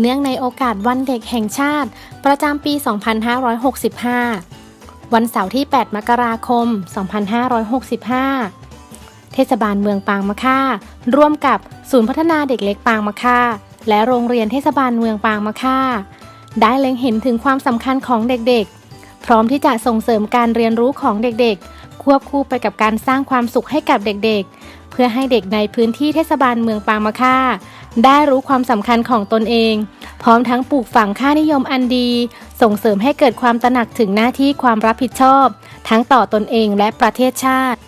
เนื่องในโอกาสวันเด็กแห่งชาติ ประจำปี 2565 วันเสาร์ที่ 8 มกราคม 2565 เทศบาลเมืองปางมะค่า ร่วมกับศูนย์พัฒนาเด็กเล็กปางมะค่า และโรงเรียนเทศบาลเมืองปางมะค่า ได้เล็งเห็นถึงความสำคัญของเด็กๆ พร้อมที่จะส่งเสริมการเรียนรู้ของเด็กๆ ควบคู่ไปกับการสร้างความสุขให้กับเด็กๆ เพื่อให้เด็กในพื้นที่เทศบาลเมืองปางมะค่า ได้รู้ความสำคัญของตนเอง พร้อมทั้งปลูกฝังค่านิยมอันดี ส่งเสริมให้เกิดความตระหนักถึงหน้าที่ความรับผิดชอบ ทั้งต่อตนเองและประเทศชาติ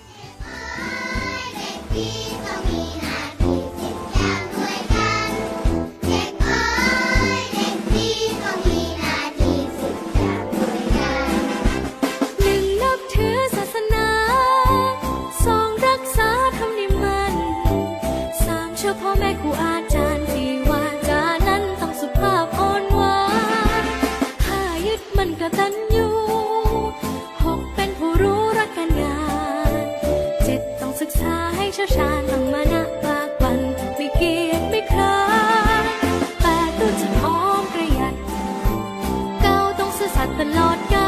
อพ่อาจารย์ที่วาจานั้นต้องสุภาพอ่อนหวานห้ายึดมันกตัญญูหกเป็นผู้รู้รักการงานเจ็ดต้องศึกษาให้เชี่ยวชาญต้องมานะปากบันไม่เกียจไม่คร้านแปดรู้จักออมประหยัดเก้าต้องซื่อสัตย์ตลอดกาล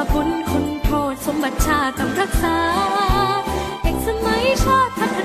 บาบุญคุณโทษสมบัติชาติต้องรักษา เด็กสมัยชาติพัฒ